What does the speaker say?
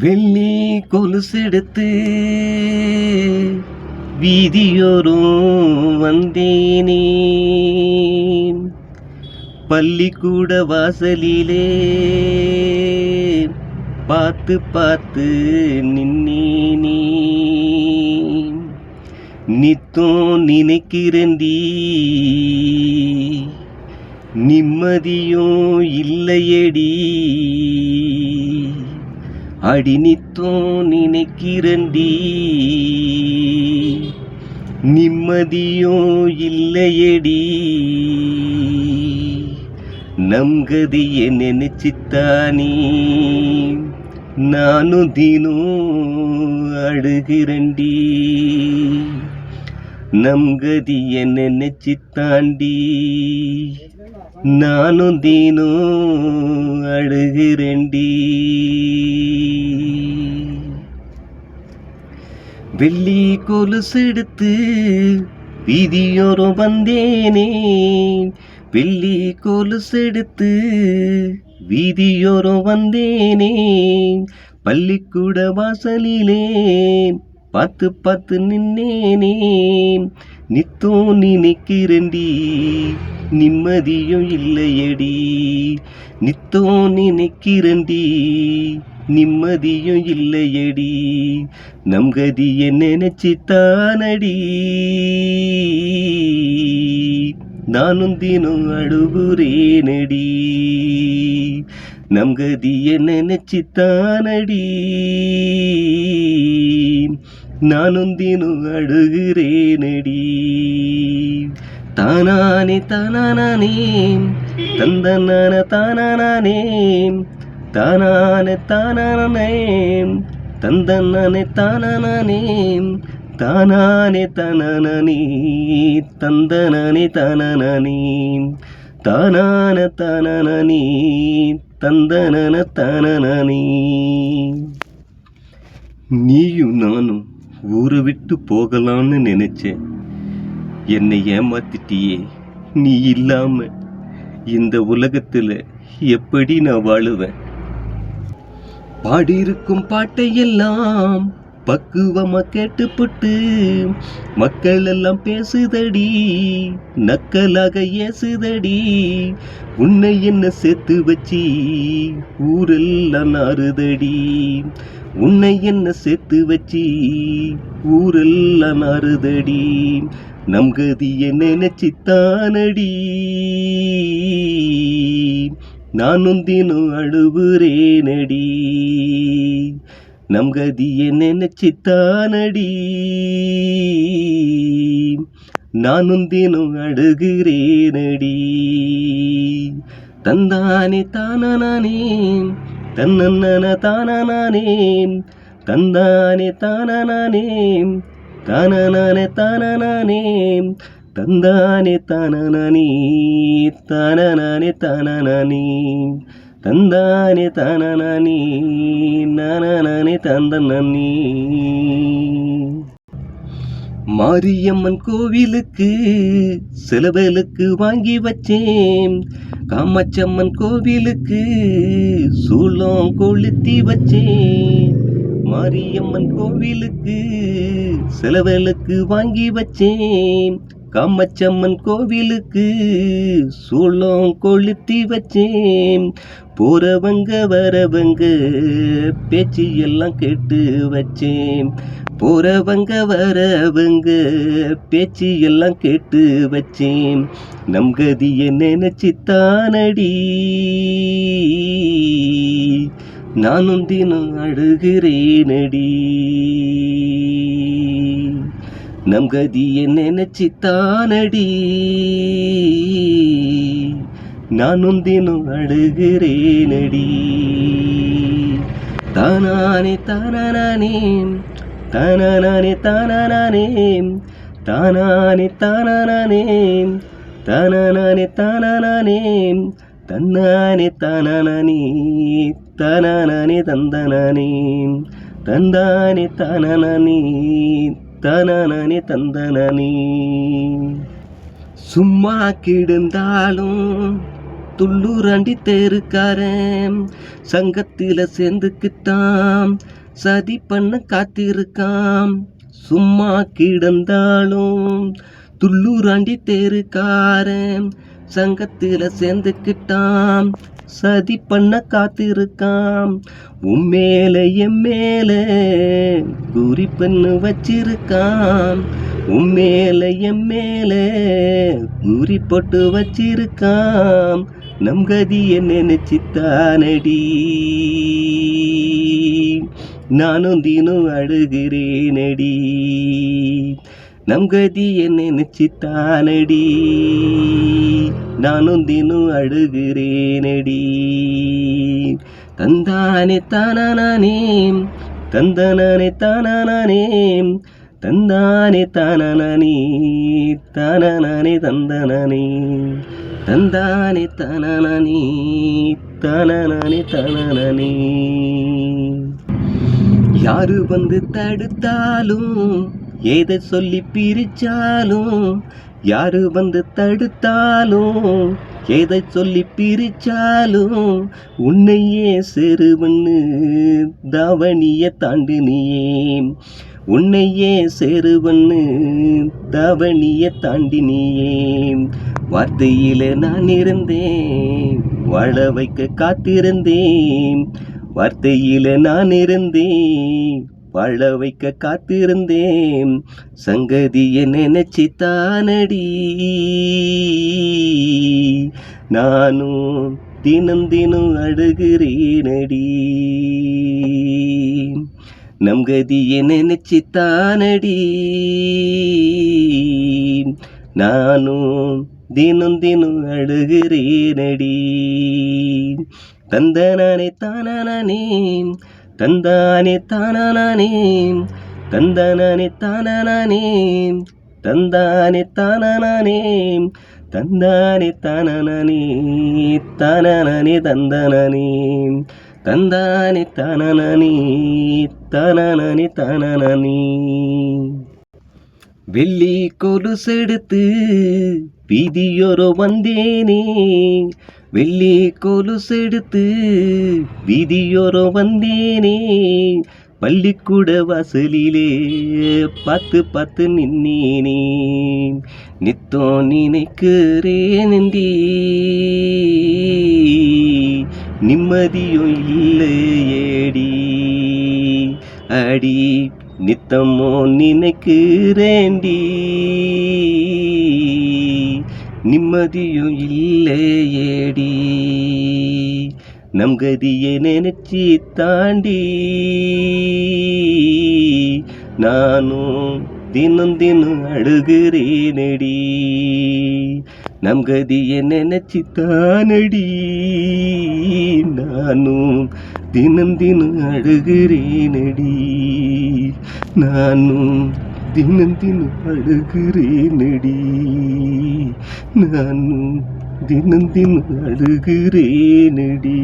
வெள்ளி கொலுசெடுத்து வீதியோரும் வந்தேனே பள்ளிக்கூட வாசலிலே பார்த்து பார்த்து நின்னேனே நித்தம் நினைக்கிறந்தி நிம்மதியும் இல்லையடி. அடி நினைக்கிறண்டி நிம்மதியோ இல்லையடி. நம் கதிய நினைச்சித்தானே. நானும் தினம் அழுகிறண்டி நம் கதி என்ன நினைச்சு தாண்டி நானும் தீனும் அழுகிறேன்டி வெள்ளி கொலுசெடுத்து வீதியோரம் வந்தேனே. வெள்ளி கொலுசெடுத்து வீதியோரம் வந்தேனே. பள்ளிக்கூட வாசலிலே பார்த்து பார்த்து நின்னேனே. நித்தோ நினைக்கிறண்டி நிம்மதியும் இல்லையடி. நித்தோ நினைக்கிறண்டி நிம்மதியும் இல்லையடி. நம் கதிய நினைச்சு தானடி நானும் தினம் அழுகுறேனடி. நம் கதிய நினைச்சு தானடி நானும் தினும் அழுகிறேனடி. தானானே தானானே தந்தனான தானானே தானானே தானானே தந்தனானே தானானே தானானே தானானே தந்தனானே தானானே தானான தானானே தந்தனன தானானே. நீயும் நானும் ஊரை விட்டு போகலான்னு நினைச்சேன். என்னை ஏமாத்திட்டியே நீ இல்லாம. இந்த உலகத்துல எப்படி நான் வாழுவேன்? பாடியிருக்கும் பாட்டையெல்லாம் பக்குவமா கேட்டுப்பட்டு மக்கள் எல்லாம் பேசுதடி நக்கலாக ஏசுதடி உன்னை என்ன சேர்த்து வச்சு ஊரெல்லாம் நாறுதடி. உன்னை என்ன சேர்த்து வச்சி? ஊரெல்லாம் அறுதடி. நம் கதிய நினைச்சித்தானடி. நானும் தினம் அழுவுறேனடி. நம் கதிய நினைச்சித்தானடி. நானும் தினம் அழுகிறேனடி. தந்தானே தானானே. தன்னன தானே தந்தானே தானே தானே தானே தந்தானே தானே தானே தானே தந்தானே தானே நானே தந்தனே மாரியம்மன் கோவிலுக்கு சிலவலுக்கு வாங்கி வச்சேன். காமாட்சம்மன் கோவிலுக்கு சூளம் கொளுத்தி வச்சேன். மாரியம்மன் கோவிலுக்கு செலவலுக்கு வாங்கி வச்சேன். காமச்சம்மன் கோவிலுக்கு சூளம் கொளுத்தி வச்சேன். போறவங்க வரவங்க பேச்சு எல்லாம் கேட்டு வச்சேன். போறவங்க வரவங்க பேச்சு எல்லாம் கேட்டு வச்சேன். நம் கதியை நினைச்சித்தானடி. நானும் தினம் அழுகிறேனடி. நம் கதிய நினைச்சு தானடி நானும் தினம் அழுகிறேனடி தானானே தானானே தானானே தானானே தானானே தானானே தானானே தானானே தன்னானே தானானே தானானே தந்தனானே தந்தானே தானானே தானானே தந்தனானே. சும்மா கிடந்தாலும் துள்ளூராண்டி தேருக்காரன் சங்கத்தில சேர்ந்துக்கிட்டான். சதி பண்ண காத்திருக்கான். சும்மா கிடந்தாலும் துள்ளூராண்டி தேருக்காரன் சங்கத்தில சேர்ந்துக்கிட்டான். சதி பண்ண காத்திருக்கான் உம்மேல என் மேல குறி பண்ணு வச்சிருக்கான் உம்மேல என் மேல குறி போட்டு வச்சிருக்கான் நம் கதியை நினைச்சித்தானடி. நானும் தினம் அழுகிறேனடி. நம் கதி என்ன நிச்சித்தானடி. நானும் தினம் அழுகிறேனடி. தந்தானே தானானே தந்தனானே தானானே தந்தானே தானானே தானானே தந்தனானே தந்தானே தானானே தானானே தானானே. யாரு வந்து தடுத்தாலும் எதை சொல்லி பிரிச்சாலும் யாரு வந்து தடுத்தாலும் எதை சொல்லி பிரிச்சாலும் உன்னையே செருவன்னு தவணிய தாண்டினியே. உன்னையே சேருவன்னு தவணிய தாண்டினியே. வார்த்தையில நான் இருந்தேன் வாழ வைக்க காத்திருந்தேன். வார்த்தையில நான் இருந்தேன் வாழ வைக்க காத்திருந்தேன். சங்கதியை நினைச்சி தானடி நானும் தினம் தினம் அழுகிறேனடி. நம் கதியை நினைச்சி தானடி நானும் தினம் தினம் அழுகிறேனடி. தந்த நானே தானே தந்தானே தானானே தந்தானே தானானே தந்தானே தானானே தந்தானே தானானே தானானே தந்தனானே தந்தானே தானானே தானானே தானானே. வெள்ளி கொலுசெடுத்து வீதியோரோ வந்தேனே வெள்ளி கொலுசெடுத்து வீதியோரோ வந்தேனே. பள்ளிக்கூட வாசலிலே பார்த்து பார்த்து நின்னேனே. நித்தோ நினைக்கிறேன் நிம்மதியும் இல்லையேடி. அடி நித்தமோ நினைக்கிறேண்டி நிம்மதியும் இல்லையேடி. நம் கதியை நினைச்சி தாண்டி நானும் தினம் தினம் அழுகிறேனடி. நம் கதியை நினைச்சி தானடி. நானும் தினம் தினம் அழுகிறேனடி. நானும் தினம் தினம் அழுகிறேனடி. நானும் தினம் தினம் அழுகிறேனடி.